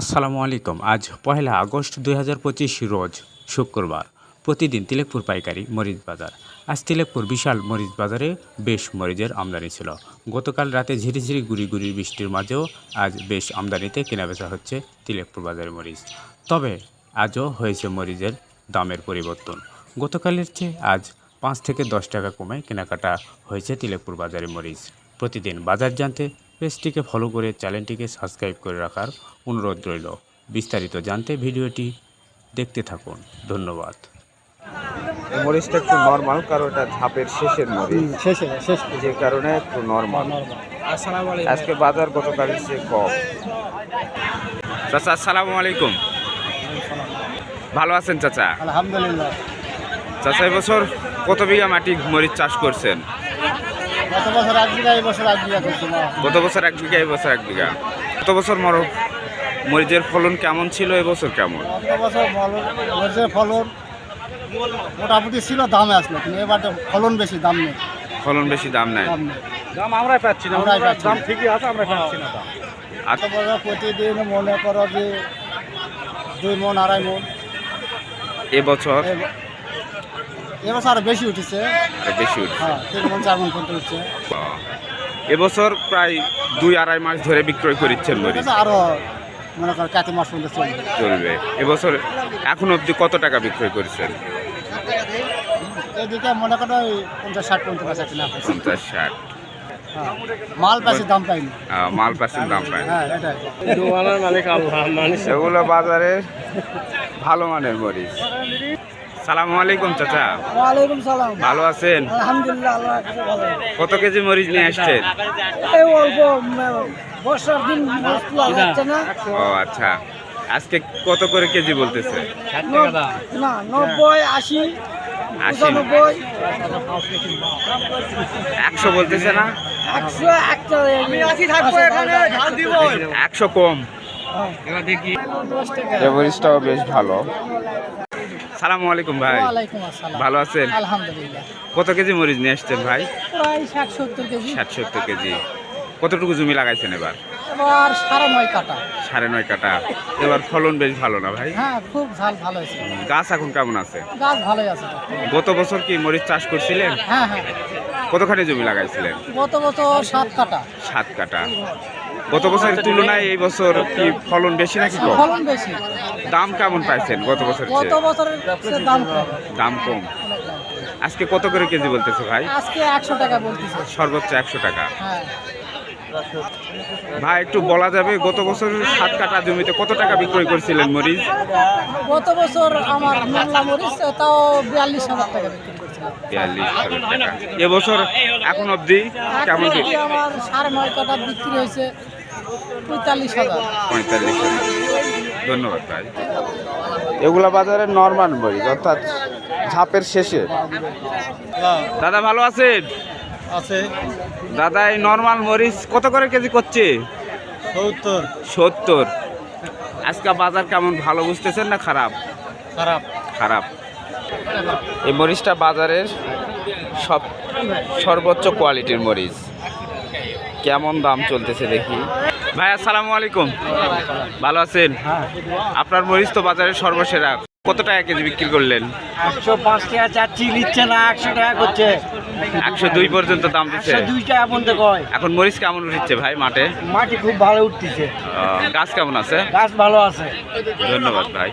আসসালামু আলাইকুম। আজ পহেলা আগস্ট দুই হাজার পঁচিশ রোজ শুক্রবার। প্রতিদিন তিলেকপুর পাইকারি মরিচ বাজার। আজ তিলেকপুর বিশাল মরিচ বাজারে বেশ মরিচের আমদানি ছিল। গতকাল রাতে ঝিরিঝিরি গুড়ি গুড়ি বৃষ্টির মাঝেও আজ বেশ আমদানিতে কেনাবেচা হচ্ছে তিলেকপুর বাজারে মরিচ। তবে আজও হয়েছে মরিচের দামের পরিবর্তন। গতকালের চেয়ে আজ পাঁচ থেকে দশ টাকা কমে কেনাকাটা হয়েছে তিলেকপুর বাজারে মরিচ। প্রতিদিন বাজার জানতে পেজটিকে ফলো করে চ্যানেলটিকে সাবস্ক্রাইব করে রাখার অনুরোধ রইল। বিস্তারিত জানতে ভিডিওটি দেখতে থাকুন। ধন্যবাদ। মরিচটা একটু নর্মাল কারণ এটা ধাপের শেষের মরিচ। শেষে শেষ। যে কারণে একটু নর্মাল আজকে বাজার গতকালের চেয়ে কম। চাচা আসসালামু আলাইকুম। ভালো আছেন চাচা? আলহামদুলিল্লাহ। চাচা এবছর কত বিঘা মাটি মরিচ চাষ করছেন? গত বছর এক বিঘা এই বছর এক বিঘা করছি না গত বছর এক বিঘা এবছর এক বিঘা। গত বছর মর মরিচের ফলন কেমন ছিল এবছর কেমন? গত বছর ফলন মরিচের ফলন মোটামুটি ছিল দামে আসলো কিন্তু এবার তো ফলন বেশি দাম নেই। ফলন বেশি দাম নেই। দাম আমরাই পাচ্ছি না, আমরাই পাচ্ছি। দাম ঠিকই আছে আমরা পাচ্ছি না দাম। আর প্রতিদিন মনে করো যে দুই মন আড়াই মন এবছর এবছর আরও বেশি উঠেছে। বেশি উঠছে। হ্যাঁ তিন মন চার মন পর্যন্ত উঠছে। এবছর প্রায় দুই আড়াই মাস ধরে বিক্রয় করিচ্ছেন মরিচ। এবছর আরও মনে করো কাতি মাস পর্যন্ত চলবে। চলবে। এবছর এখন অবধি কত টাকা বিক্রয় করেছেন? এদিকে মনে করো ওই পঞ্চাশ ষাট পর্যন্ত কিনা হচ্ছে। পঞ্চাশ ষাট। হ্যাঁ। মাল পাশে দাম পাইনি। মাল পাচ্ছেন দাম পায় হ্যাঁ এগুলো বাজারে ভালো মানের মরিচ। সালামু আলাইকুম চাচা। ওয়ালাইকুম সালাম। ভালো আছেন? আলহামদুলিল্লাহ ভালো। কত কেজি মরিচ নিয়ে আসছেন? এই অল্প বর্ষার দিন না। ও আচ্ছা। আজকে কত করে কেজি বলতেছে? না নব্বই আশি একশো বলতেছে না? একশো কম। এই মরিচটাও বেশ ভালো। সালামু আলাইকুম ভাই। ভালো আছেন? আলহামদুলিল্লাহ। কত কেজি মরিচ নিয়ে আসছেন ভাই? ষাট সত্তর কেজি। ষাট সত্তর কেজি। কতটুকু জমি লাগাইছেন এবার? এবার সাড়ে নয় কাটা। সাড়ে নয় কাটা। এবার ফলন বেশ ভালো না ভাই? হ্যাঁ খুব ঝাল ভালো হয়েছে। গাছ এখন কেমন আছে? গাছ ভালোই আছে গত বছর কি মরিচ চাষ করছিলেন? হ্যাঁ হ্যাঁ। কতখানি জমি লাগাইছিলেন? গত বছর সাত কাটা। সাত কাটা। গত বছরের তুলনায় এই বছর কি ফলন বেশি নাকি কম? ফলন বেশি। দাম কেমন পাইছেন গত বছর গত বছরের চেয়ে দাম কম। দাম কম। আজকে কত করে কেজি বলতেছে ভাই? আজকে একশো টাকা বলতেছে। সর্বোচ্চ একশো টাকা। হ্যাঁ। ভাই একটু বলা যাবে গত বছর সাত কাটা জমিতে কত টাকা বিক্রয় করছিলেন মরিচ? গত বছর আমার মোল্লা মরিচ তাও বিয়াল্লিশ হাজার টাকা বিক্রি করছিলাম। বিয়াল্লিশ হাজার টাকা। এবছর এখন অবধি কেমন বিক্রি? আমার সাড়ে নয় কাটা বিক্রি হয়েছে। পঁয়তাল্লিশ হাজার। পঁয়তাল্লিশ হাজার। ধন্যবাদ ভাই। এগুলা বাজারে নর্মাল মরিচ অর্থাৎ ঝাপের শেষে। দাদা ভালো আছেন? আছে। দাদা এই নর্মাল মরিচ কত করে কেজি করছে? সত্তর। সত্তর। আজকে বাজার কেমন ভালো বুঝতেছেন না খারাপ? খারাপ। খারাপ। এই মরিচটা বাজারের সব সর্বোচ্চ কোয়ালিটির মরিচ। কেমন দাম চলতেছে দেখি। ভাই আসসালামু আলাইকুম। ভালো আছেন? আপনার মরিচ তো বাজারের সর্বসেরা। কত টাকা কেজি বিক্রি করলেন? একশো পাঁচ টাকা চাচ্ছি নিচ্ছে না একশো টাকা করছে। একশো দুই পর্যন্ত দাম দিচ্ছে। একশো দুই টাকা পর্যন্ত কয়। এখন মরিচ কেমন উঠছে ভাই মাঠে? মাটি খুব ভালো উঠতেছে। গাছ কেমন আছে? গাছ ভালো আছে। ধন্যবাদ ভাই।